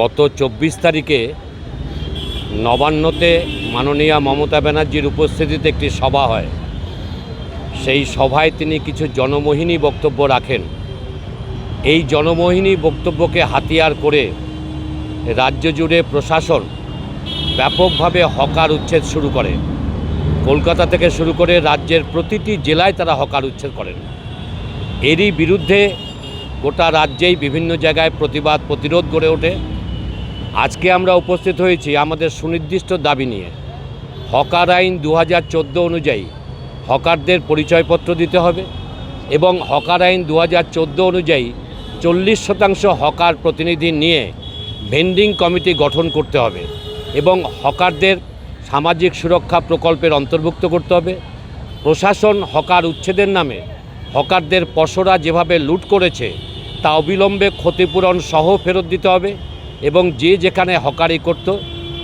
গত চব্বিশ তারিখে নবান্নতে মাননীয়া মমতা ব্যানার্জির উপস্থিতিতে একটি সভা হয়। সেই সভায় তিনি কিছু জনমোহিনী বক্তব্য রাখেন। এই জনমোহিনী বক্তব্যকে হাতিয়ার করে রাজ্য জুড়ে প্রশাসন ব্যাপকভাবে হকার উচ্ছেদ শুরু করে। কলকাতা থেকে শুরু করে রাজ্যের প্রতিটি জেলায় তারা হকার উচ্ছেদ করেন। এরই বিরুদ্ধে গোটা রাজ্যেই বিভিন্ন জায়গায় প্রতিবাদ প্রতিরোধ গড়ে ওঠে। আজকে আমরা উপস্থিত হয়েছি আমাদের সুনির্দিষ্ট দাবি নিয়ে। হকার আইন দু হাজার চোদ্দ অনুযায়ী হকারদের পরিচয়পত্র দিতে হবে এবং হকার আইন দু হাজার চোদ্দ অনুযায়ী চল্লিশ শতাংশ হকার প্রতিনিধি নিয়ে ভেন্ডিং কমিটি গঠন করতে হবে এবং হকারদের সামাজিক সুরক্ষা প্রকল্পের অন্তর্ভুক্ত করতে হবে। প্রশাসন হকার উচ্ছেদের নামে হকারদের পশরা যেভাবে লুট করেছে তা অবিলম্বে ক্ষতিপূরণ সহ ফেরত দিতে হবে। এবং যে যেখানে হকারি করত,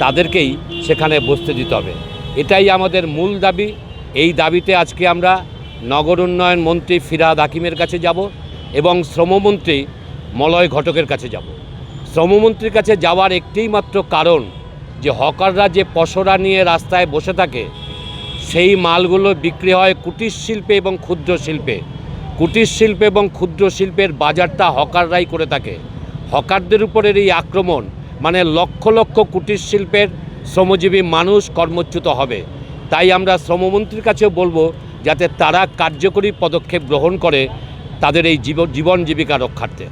তাদেরকেই সেখানে বসতে দিতে হবে। এটাই আমাদের মূল দাবি। এই দাবিতে আজকে আমরা নগর উন্নয়ন মন্ত্রী ফিরাদ হাকিমের কাছে যাব এবং শ্রমমন্ত্রী মলয় ঘটকের কাছে যাব। শ্রমমন্ত্রীর কাছে যাওয়ার একটিই মাত্র কারণ যে হকাররা যে পশরা নিয়ে রাস্তায় বসে থাকে, সেই মালগুলো বিক্রি হয় কুটির শিল্পে এবং ক্ষুদ্র শিল্পে। কুটির শিল্প এবং ক্ষুদ্র শিল্পের বাজারটা হকাররাই করে থাকে। হকারদের উপরের এই আক্রমণ মানে লক্ষ লক্ষ কুটির শিল্পের শ্রমজীবী মানুষ কর্মচ্যুত হবে। তাই আমরা শ্রমমন্ত্রীর কাছেও বলব, যাতে তারা কার্যকরী পদক্ষেপ গ্রহণ করে তাদের এই জীবন জীবিকা রক্ষার্থে।